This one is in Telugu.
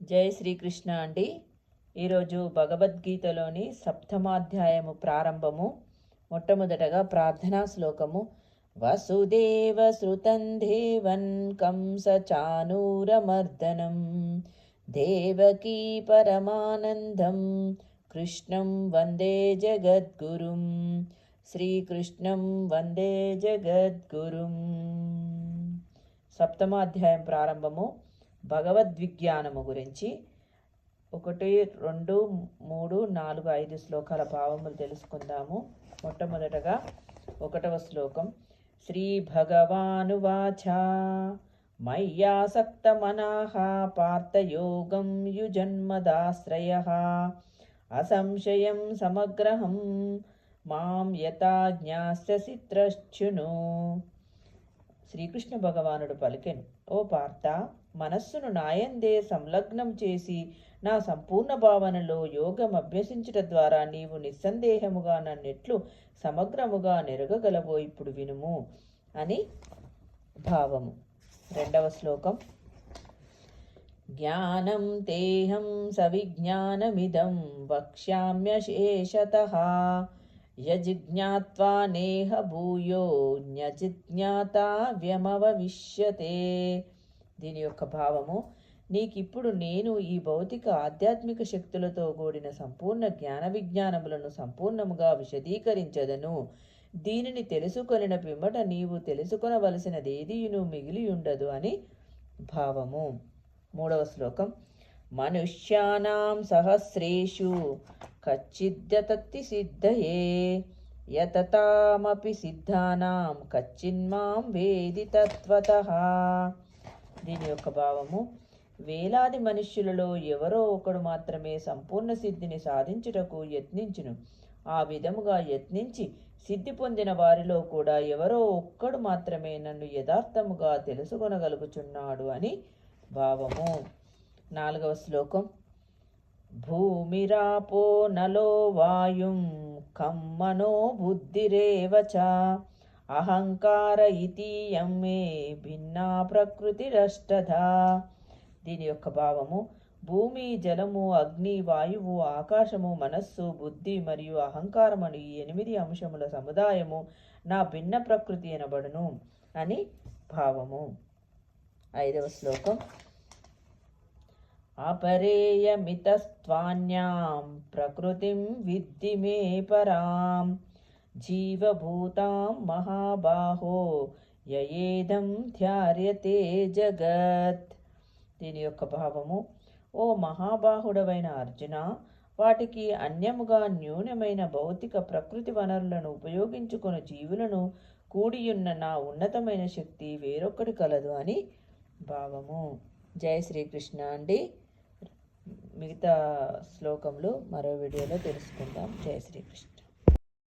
జై శ్రీకృష్ణ అండి. ఈరోజు భగవద్గీతలోని సప్తమాధ్యాయము ప్రారంభము మొట్టమొదటగా ప్రార్థనా శ్లోకము. వసుదేవ శృతం దేవన్ కంస చానూరమర్దనం దేవకీ పరమానందం కృష్ణం వందే జగద్గురుం శ్రీకృష్ణం వందే జగద్గురుం. సప్తమాధ్యాయం ప్రారంభము. భగవద్విజ్ఞానము గురించి ఒకటి రెండు మూడు నాలుగు ఐదు శ్లోకాల భావములు తెలుసుకుందాము. మొట్టమొదటగా ఒకటవ శ్లోకం. శ్రీ భగవానువాచ మయ్యాసక్తమనాః పార్థయోగం యుజన్మదాశ్రయ అసంశయం సమగ్రహం మాం యథా జ్ఞాస్యసి త్రశ్చును శ్రీకృష్ణ భగవానుడు పలికెను ఓ పార్థ మనస్సును నాయందే సంలగ్నం చేసి నా సంపూర్ణ భావనలో యోగం అభ్యసించుట ద్వారా నీవు నిస్సందేహముగా నన్నెట్లు సమగ్రముగా నెరగగలవో ఇప్పుడు వినుము అని భావము. రెండవ శ్లోకం. జ్ఞానం తేహం సవిజ్ఞానమిదం వక్ష్యామ్యశేషత యజిజ్ఞాత్వా నేహ భూయో న్యజిజ్ఞాత వ్యమవవిష్యతే దీని యొక్క భావము నీకిప్పుడు నేను ఈ భౌతిక ఆధ్యాత్మిక శక్తులతో కూడిన సంపూర్ణ జ్ఞాన విజ్ఞానములను సంపూర్ణముగా విశదీకరించదను. దీనిని తెలుసుకొనిన పిమ్మట నీవు తెలుసుకొనవలసినదేదియును మిగిలి ఉండదు అని భావము. మూడవ శ్లోకం. మనుష్యానాం సహస్రేషు కచ్చిద్యతత్తి సిద్ధయే యతతామపి సిద్ధానాం కచ్చిన్మాం వేది తత్వత దీని యొక్క భావము. వేలాది మనుష్యులలో ఎవరో ఒకడు మాత్రమే సంపూర్ణ సిద్ధిని సాధించుటకు యత్నించును. ఆ విధముగా యత్నించి సిద్ధి పొందిన వారిలో కూడా ఎవరో ఒక్కడు మాత్రమే నన్ను యథార్థముగా తెలుసుకొనగలుగుచున్నాడు అని భావము. నాలుగవ శ్లోకం. భూమిరాపో నలో వాయుం కమ్మనో బుద్ధిరేవచ అహంకార ఇతీయం మే భిన్నా ప్రకృతిరష్టధా దీని యొక్క భావము భూమి జలము అగ్ని వాయువు ఆకాశము మనస్సు బుద్ధి మరియు అహంకారమని ఈ ఎనిమిది అంశముల సముదాయము నా భిన్న ప్రకృతి అనబడును అని భావము. ఐదవ శ్లోకం. అపరేయమితస్వాన్యాం ప్రకృతిం విద్ధి మే పరాం. जीवभूतां महाबाहो యయేదం ధ్యార్యతే జగత్ దీని యొక్క భావము ఓ మహాబాహుడవైన అర్జున వాటికి అన్యముగా న్యూనమైన భౌతిక ప్రకృతి వనరులను ఉపయోగించుకుని జీవులను కూడియున్న నా ఉన్నతమైన శక్తి వేరొక్కటి కలదు అని భావము జయ శ్రీకృష్ణ అండి మిగతా శ్లోకంలో మరో వీడియోలో తెలుసుకుందాం జయ శ్రీకృష్ణ